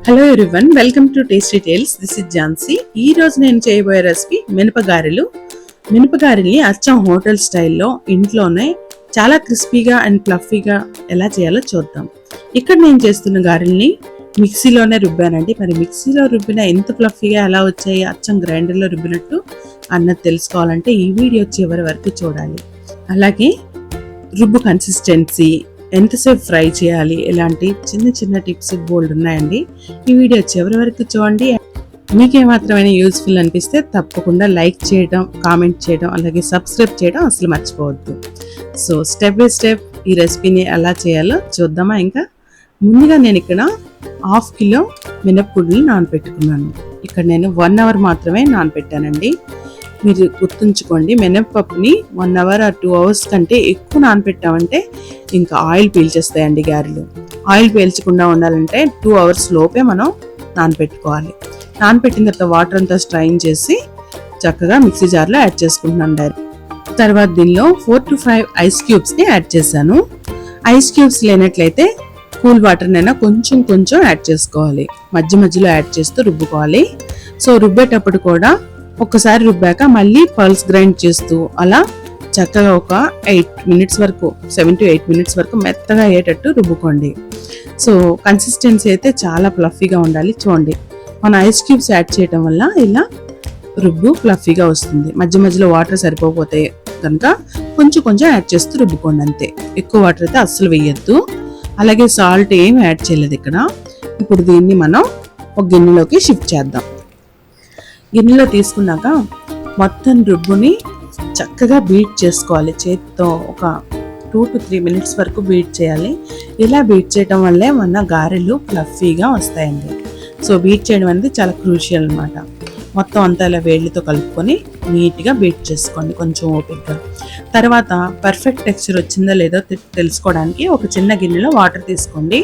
Hello everyone welcome to tasty tales this is Jhansi ఈ రోజు నేను చేయబోయే రెసిపీ మినపగారెలు. మినపగారెల్ని అచ్చం హోటల్ స్టైల్లో ఇంట్లోనే చాలా క్రిస్పీగా అండ్ ఫ్లఫీగా ఎలా చేయాలో చూద్దాం. ఇక్కడ నేను చేస్తున్న గారెల్ని మిక్సీలోనే రుబ్బానండి. మరి మిక్సీలో రుబ్బిన ఎంత ఫ్లఫీగా ఎలా వచ్చాయి అచ్చం గ్రైండర్లో రుబ్బినట్టు అన్నది తెలుసుకోవాలంటే ఈ వీడియో చివరి వరకు చూడాలి. అలాగే రుబ్బు కన్సిస్టెన్సీ ఎంతసేపు ఫ్రై చేయాలి? ఇలాంటి చిన్న చిన్న టిప్స్ బోల్డ్ ఉన్నాయండి. ఈ వీడియో చివరి వరకు చూడండి. మీకేమాత్రమైన యూజ్ఫుల్ అనిపిస్తే తప్పకుండా లైక్ చేయడం కామెంట్ చేయడం అలాగే సబ్స్క్రైబ్ చేయడం అసలు మర్చిపోవద్దు. సో స్టెప్ బై స్టెప్ ఈ రెసిపీని ఎలా చేయాలో చూద్దామా ఇంకా? ముందుగా నేను ఇక్కడ హాఫ్ కిలో మినప్పుడిని నానబెట్టుకున్నాను ఇక్కడ నేను వన్ అవర్ మాత్రమే నానబెట్టానండి మీరు గుర్తుంచుకోండి మినప్పప్పుని one hour or two hours కంటే ఎక్కువ నానపెట్టామంటే ఇంకా ఆయిల్ పీల్చేస్తాయండి గారెలు. ఆయిల్ పీల్చకుండా ఉండాలంటే టూ అవర్స్ లోపే మనం నానబెట్టుకోవాలి నానబెట్టిన తర్వాత వాటర్ అంతా స్ట్రైన్ చేసి చక్కగా మిక్సీ జార్లో యాడ్ చేసుకుంటున్నాను డైరెక్ట్. తర్వాత దీనిలో ఫోర్ టు ఫైవ్ ఐస్ క్యూబ్స్ని యాడ్ చేశాను. ఐస్ క్యూబ్స్ లేనట్లయితే కూల్ వాటర్నైనా కొంచెం కొంచెం యాడ్ చేసుకోవాలి. మధ్య మధ్యలో యాడ్ చేస్తూ రుబ్బుకోవాలి. సో రుబ్బేటప్పుడు కూడా ఒక్కసారి రుబ్బాక మళ్ళీ పల్స్ గ్రైండ్ చేస్తూ అలా చక్కగా ఒక ఎయిట్ మినిట్స్ వరకు సెవెన్ టు ఎయిట్ మినిట్స్ వరకు మెత్తగా అయ్యేటట్టు రుబ్బుకోండి. సో కన్సిస్టెన్సీ అయితే చాలా ఫ్లఫీగా ఉండాలి. చూడండి మన ఐస్ క్యూబ్స్ యాడ్ చేయడం వల్ల ఇలా రుబ్బు ఫ్లఫీగా వస్తుంది. మధ్య మధ్యలో వాటర్ సరిపోతే కనుక కొంచెం కొంచెం యాడ్ చేస్తూ రుబ్బుకోండి అంతే. ఎక్కువ వాటర్ అయితే అస్సలు వేయద్దు. అలాగే సాల్ట్ ఏం యాడ్ చేయలేదు ఇక్కడ. ఇప్పుడు దీన్ని మనం ఒక గిన్నెలోకి షిఫ్ట్ చేద్దాం. గిన్నెలో తీసుకున్నాక మొత్తం రుబ్బుని చక్కగా బీట్ చేసుకోవాలి. చేతితో ఒక టూ టు త్రీ మినిట్స్ వరకు బీట్ చేయాలి. ఇలా బీట్ చేయడం వల్లే మన గారెలు ఫ్లఫీగా వస్తాయండి. సో బీట్ చేయడం అనేది చాలా క్రూషియల్ అనమాట మొత్తం అంతా ఇలా వేళ్ళతో కలుపుకొని నీట్గా బీట్ చేసుకోండి కొంచెం ఓపిక్గా తర్వాత పర్ఫెక్ట్ టెక్స్చర్ వచ్చిందో లేదో తెలుసుకోవడానికి ఒక చిన్న గిన్నెలో వాటర్ తీసుకోండి.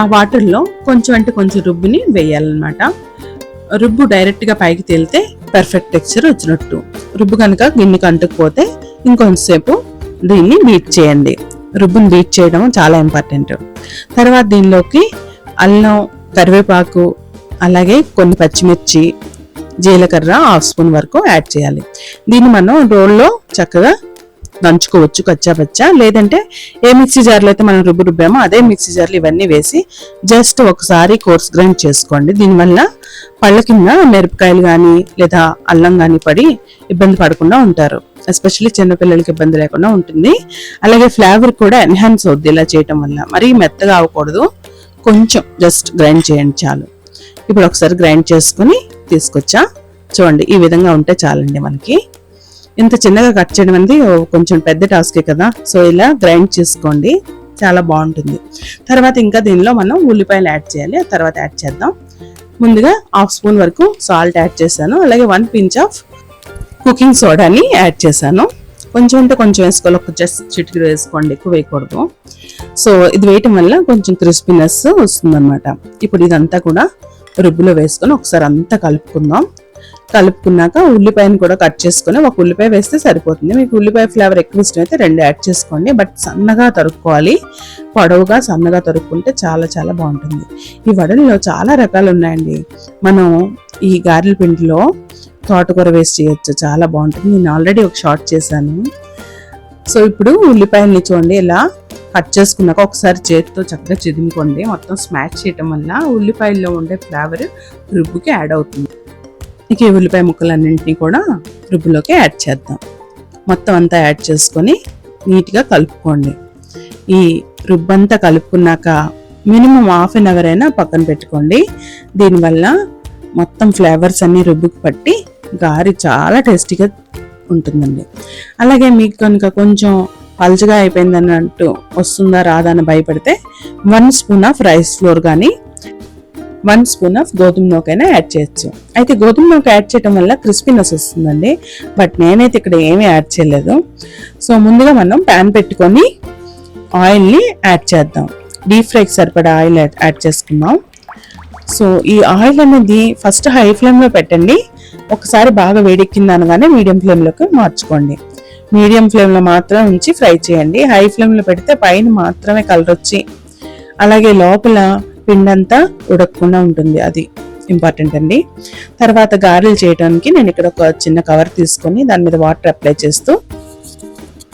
ఆ వాటర్లో కొంచెం అంటే కొంచెం రుబ్బుని వేయాలన్నమాట. రుబ్బు డైరెక్ట్గా పైకి తేలితే పర్ఫెక్ట్ టెక్స్చర్ వచ్చినట్టు. రుబ్బు కనుక గిన్నెకి అంటుకుపోతే ఇంకొంతసేపు దీన్ని బీట్ చేయండి. రుబ్బుని బీట్ చేయడం చాలా ఇంపార్టెంట్ తర్వాత దీనిలోకి అల్లం కరివేపాకు అలాగే కొన్ని పచ్చిమిర్చి జీలకర్ర హాఫ్ స్పూన్ వరకు యాడ్ చేయాలి. దీన్ని మనం రోల్లో చక్కగా దంచుకోవచ్చు కచ్చా పచ్చా. లేదంటే ఏ మిక్సీ జార్లో అయితే మనం రుబ్బు రుబ్బామో అదే మిక్సీ జార్లు ఇవన్నీ వేసి జస్ట్ ఒకసారి కోర్స్ గ్రైండ్ చేసుకోండి. దీనివల్ల పళ్ళ కింద మిరపకాయలు కానీ లేదా అల్లం కానీ పడి ఇబ్బంది పడకుండా ఉంటారు. ఎస్పెషల్లీ చిన్నపిల్లలకి ఇబ్బంది లేకుండా ఉంటుంది. అలాగే ఫ్లేవర్ కూడా ఎన్హాన్స్ అవుద్ది ఇలా చేయటం వల్ల. మరీ మెత్తగా అవ్వకూడదు. కొంచెం జస్ట్ గ్రైండ్ చేయండి చాలు. ఇప్పుడు ఒకసారి గ్రైండ్ చేసుకుని తీసుకొచ్చా. చూడండి ఈ విధంగా ఉంటే చాలండి మనకి. ఇంత చిన్నగా కట్ చేయడం అనేది కొంచెం పెద్ద టాస్కే కదా. సో ఇలా గ్రైండ్ చేసుకోండి. చాలా బాగుంటుంది. తర్వాత ఇంకా దీనిలో మనం ఉల్లిపాయలు యాడ్ చేయాలి. ఆ తర్వాత యాడ్ చేద్దాం. ముందుగా హాఫ్ స్పూన్ వరకు సాల్ట్ యాడ్ చేశాను. అలాగే వన్ పించ్ ఆఫ్ కుకింగ్ సోడాని యాడ్ చేశాను. కొంచెం అంటే కొంచెం వేసుకోవాలి. ఒక జస్ట్ చిటికి వేసుకోండి. ఎక్కువ వేయకూడదు. సో ఇది వేయటం వల్ల కొంచెం క్రిస్పీనెస్ వస్తుందన్నమాట. ఇప్పుడు ఇదంతా కూడా రుబ్బులో వేసుకొని ఒకసారి అంతా కలుపుకుందాం. కలుపుకున్నాక ఉల్లిపాయను కూడా కట్ చేసుకుని ఒక ఉల్లిపాయ వేస్తే సరిపోతుంది. మీకు ఉల్లిపాయ ఫ్లేవర్ ఎక్కువ ఇష్టం అయితే రెండు యాడ్ చేసుకోండి. బట్ సన్నగా తరుక్కోవాలి. పొడవుగా సన్నగా తరుక్కుంటే చాలా చాలా బాగుంటుంది. ఈ వడల్లో చాలా రకాలు ఉన్నాయండి. మనం ఈ గారెల పిండిలో తోటకూర వేసి చేయొచ్చు. చాలా బాగుంటుంది. నేను ఆల్రెడీ ఒక షార్ట్ చేశాను. సో ఇప్పుడు ఉల్లిపాయల్ని చూడండి. ఇలా కట్ చేసుకున్నాక ఒకసారి చేతితో చక్కగా చిదుముకోండి. మొత్తం స్మాష్ చేయటం వల్ల ఉల్లిపాయల్లో ఉండే ఫ్లేవర్ రుబ్బుకి యాడ్ అవుతుంది. ఇక ఈ ఉల్లిపాయ ముక్కలన్నింటినీ కూడా రుబ్బులోకి యాడ్ చేద్దాం. మొత్తం అంతా యాడ్ చేసుకొని నీట్గా కలుపుకోండి. ఈ రుబ్బంతా కలుపుకున్నాక మినిమం హాఫ్ అన్ అవర్ అయినా పక్కన పెట్టుకోండి. దీనివల్ల మొత్తం ఫ్లేవర్స్ అన్నీ రుబ్బుకి పట్టి గారి చాలా టేస్టీగా ఉంటుందండి. అలాగే మీకు కనుక కొంచెం పల్చగా అయిపోయిందన్నట్టు వస్తుందా రాదా అని భయపడితే one spoon of rice flour కానీ వన్ స్పూన్ ఆఫ్ గోధుమ నూకైనా యాడ్ చేయొచ్చు. అయితే గోధుమ నూక యాడ్ చేయడం వల్ల క్రిస్పీనెస్ వస్తుందండి. బట్ నేనైతే ఇక్కడ ఏమీ యాడ్ చేయలేదు. సో ముందుగా మనం ప్యాన్ పెట్టుకొని ఆయిల్ని యాడ్ చేద్దాం. డీప్ ఫ్రైకి సరిపడా ఆయిల్ యాడ్ యాడ్ చేసుకుందాం. సో ఈ ఆయిల్ అనేది ఫస్ట్ హై ఫ్లేమ్లో పెట్టండి. ఒకసారి బాగా వేడెక్కింది అనగానే మీడియం ఫ్లేమ్లోకి మార్చుకోండి. మీడియం ఫ్లేమ్లో మాత్రం ఉంచి ఫ్రై చేయండి. హై ఫ్లేమ్లో పెడితే పైన మాత్రమే కలర్ వచ్చి అలాగే లోపల పిండి అంతా ఉడకకుండా ఉంటుంది. అది ఇంపార్టెంట్ అండి. తర్వాత గారెలు చేయడానికి నేను ఇక్కడ ఒక చిన్న కవర్ తీసుకొని దాని మీద వాటర్ అప్లై చేస్తూ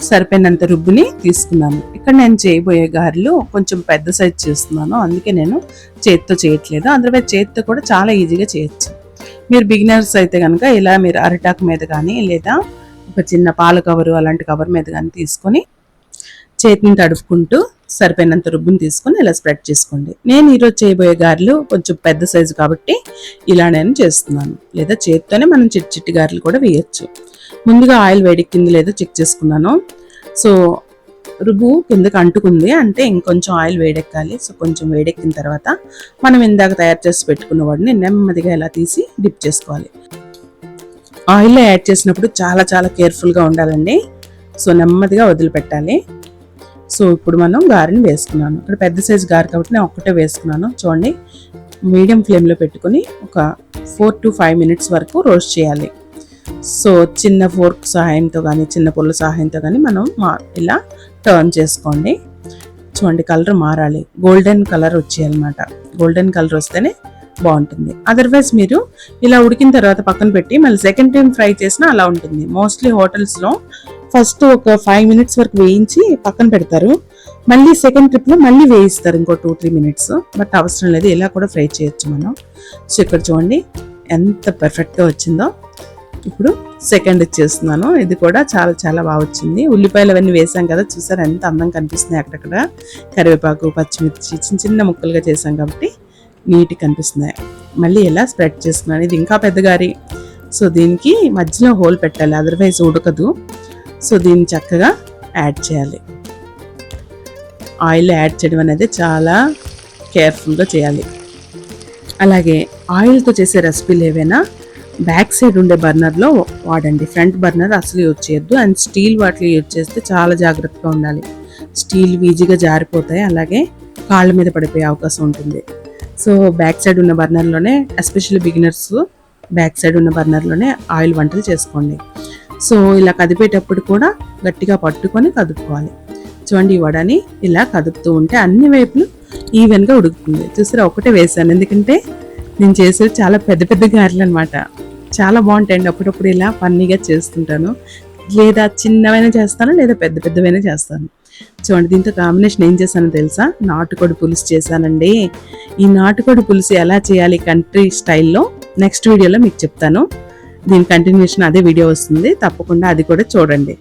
సరిపోయినంత రుబ్బుని తీసుకున్నాను. ఇక్కడ నేను చేయబోయే గారెలు కొంచెం పెద్ద సైజ్ చేస్తున్నాను. అందుకే నేను చేతితో చేయట్లేదు. అదర్వైజ్ చేతితో కూడా చాలా ఈజీగా చేయొచ్చు. మీరు బిగినర్స్ అయితే కనుక ఇలా మీరు అరిటాకు మీద కానీ లేదా ఒక చిన్న పాల కవరు అలాంటి కవర్ మీద కానీ తీసుకొని చేతిని తడుపుకుంటూ సరిపోయినంత రుబ్బుని తీసుకొని ఇలా స్ప్రెడ్ చేసుకోండి. నేను ఈరోజు చేయబోయే గారెలు కొంచెం పెద్ద సైజు కాబట్టి ఇలా నేను చేస్తున్నాను. లేదా చేతితోనే మనం చిట్టి చిట్టి గారెలు కూడా వేయచ్చు. ముందుగా ఆయిల్ వేడెక్కింది లేదో చెక్ చేసుకున్నాను. సో రుబ్బు కిందకి అంటుకుంది. అంటే ఇంకొంచెం ఆయిల్ వేడెక్కాలి. సో కొంచెం వేడెక్కిన తర్వాత మనం ఇందాక తయారు చేసి పెట్టుకున్న వాడిని నెమ్మదిగా ఇలా తీసి డిప్ చేసుకోవాలి. ఆయిల్లో యాడ్ చేసినప్పుడు చాలా చాలా కేర్ఫుల్గా ఉండాలండి. సో నెమ్మదిగా వదిలిపెట్టాలి. సో ఇప్పుడు మనం గారెని వేసుకున్నాను. ఇక్కడ పెద్ద సైజు గారె కాబట్టి నేను ఒక్కటే వేసుకున్నాను. చూడండి. మీడియం ఫ్లేమ్లో పెట్టుకుని ఒక ఫోర్ టు ఫైవ్ మినిట్స్ వరకు రోస్ట్ చేయాలి. సో చిన్న ఫోర్క్ సహాయంతో కానీ చిన్న పుల్ల సహాయంతో కానీ మనం మా ఇలా టర్న్ చేసుకోండి. చూడండి కలర్ మారాలి. గోల్డెన్ కలర్ వచ్చేయాలన్నమాట గోల్డెన్ కలర్ వస్తేనే బాగుంటుంది. అదర్వైజ్ మీరు ఇలా ఉడికిన తర్వాత పక్కన పెట్టి మళ్ళీ సెకండ్ టైం ఫ్రై చేసినా అలా ఉంటుంది. మోస్ట్లీ హోటల్స్లో ఫస్ట్ ఒక ఫైవ్ మినిట్స్ వరకు వేయించి పక్కన పెడతారు. మళ్ళీ సెకండ్ ట్రిప్లో మళ్ళీ వేయిస్తారు ఇంకో టూ త్రీ మినిట్స్ బట్ అవసరం లేదు ఇలా కూడా ఫ్రై చేయొచ్చు మనం. సో ఇక్కడ చూడండి ఎంత పర్ఫెక్ట్గా వచ్చిందో. ఇప్పుడు సెకండ్ ఇచ్చేస్తున్నాను. ఇది కూడా చాలా చాలా బాగా వచ్చింది. ఉల్లిపాయలు అవన్నీ వేసాం కదా చూసారు? ఎంత అందం కనిపిస్తున్నాయి అక్కడక్కడ. కరివేపాకు పచ్చిమిర్చి చిన్న చిన్న ముక్కలుగా చేసాం కాబట్టి నీట్గా కనిపిస్తున్నాయి. మళ్ళీ ఇలా స్ప్రెడ్ చేస్తున్నాను ఇది ఇంకా పెద్ద గారి సో దీనికి మధ్యలో హోల్ పెట్టాలి అదర్వైజ్ ఉడకదు. సో దీన్ని చక్కగా యాడ్ చేయాలి. ఆయిల్ యాడ్ చేయడం అనేది చాలా కేర్ఫుల్గా చేయాలి. అలాగే ఆయిల్తో చేసే రెసిపీలు ఏవైనా బ్యాక్ సైడ్ ఉండే బర్నర్లో వాడండి. ఫ్రంట్ బర్నర్ అసలు యూజ్ చేయొద్దు. అండ్ స్టీల్ వాటిలో యూజ్ చేస్తే చాలా జాగ్రత్తగా ఉండాలి. స్టీల్ ఈజీగా జారిపోతాయి. అలాగే కాళ్ళ మీద పడిపోయే అవకాశం ఉంటుంది. సో బ్యాక్ సైడ్ ఉన్న బర్నర్లోనే ఎస్పెషల్లీ బిగినర్స్ బ్యాక్ సైడ్ ఉన్న బర్నర్లోనే ఆయిల్ వంటలు చేసుకోండి. సో ఇలా కదిపేటప్పుడు కూడా గట్టిగా పట్టుకొని కదుపుకోవాలి. చూడండి ఈ వడని ఇలా కదుపుతూ ఉంటే అన్ని వైపులు ఈవెన్గా ఉడుకుతుంది. చూసారా? ఒకటే వేసాను. ఎందుకంటే నేను చేసేది చాలా పెద్ద పెద్ద గారెలు అనమాట చాలా బాగుంటాయండి. అప్పుడప్పుడు ఇలా ఫన్నీగా చేస్తుంటాను. లేదా చిన్నవైనా చేస్తాను లేదా పెద్ద పెద్దవైనా చేస్తాను. చూడండి దీంతో కాంబినేషన్ ఏం చేశానో తెలుసా? నాటుకోడి పులుసు చేశానండి. ఈ నాటుకోడి పులుసు ఎలా చేయాలి కంట్రీ స్టైల్లో నెక్స్ట్ వీడియోలో మీకు చెప్తాను. దీని కంటిన్యూషన్ అదే వీడియో వస్తుంది. తప్పకుండా అది కూడా చూడండి.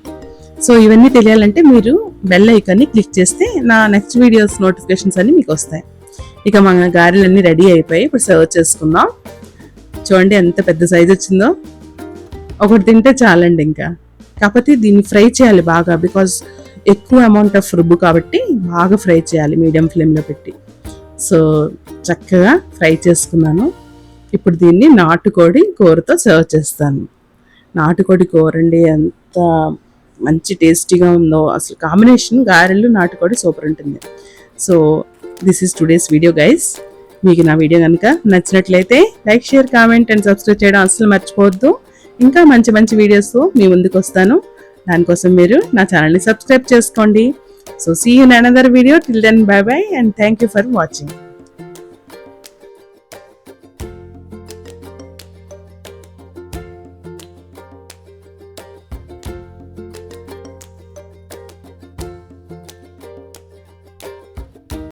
సో ఇవన్నీ తెలియాలంటే మీరు బెల్ ఐకాన్ని క్లిక్ చేస్తే నా నెక్స్ట్ వీడియోస్ నోటిఫికేషన్స్ అన్ని మీకు వస్తాయి. ఇక మన గారెలన్నీ రెడీ అయిపోయి ఇప్పుడు సర్వ్ చేసుకుందాం. చూడండి ఎంత పెద్ద సైజ్ వచ్చిందో. ఒకటి తింటే చాలండి ఇంకా. కాకపోతే దీన్ని ఫ్రై చేయాలి బాగా బికాజ్ ఎక్కువ అమౌంట్ ఆఫ్ రుబ్బు కాబట్టి బాగా ఫ్రై చేయాలి మీడియం ఫ్లేమ్లో పెట్టి. సో చక్కగా ఫ్రై చేసుకున్నాను. ఇప్పుడు దీన్ని నాటుకోడి కూరతో సర్వ్ చేస్తాను. నాటుకోడి కూర అండి ఎంత మంచి టేస్టీగా ఉందో. అసలు కాంబినేషన్ గారెలు నాటుకోడి సూపర్ ఉంటుంది. So this is today's video guys మీకు నా వీడియో కనుక నచ్చినట్లయితే like share comment and subscribe చేయడం అస్సలు మర్చిపోవద్దు. ఇంకా మంచి మంచి వీడియోస్ మీ ముందుకు వస్తాను. దానికోసం మీరు నా ఛానల్ని సబ్స్క్రైబ్ చేసుకోండి. So see in another video till then bye bye and thank you for watching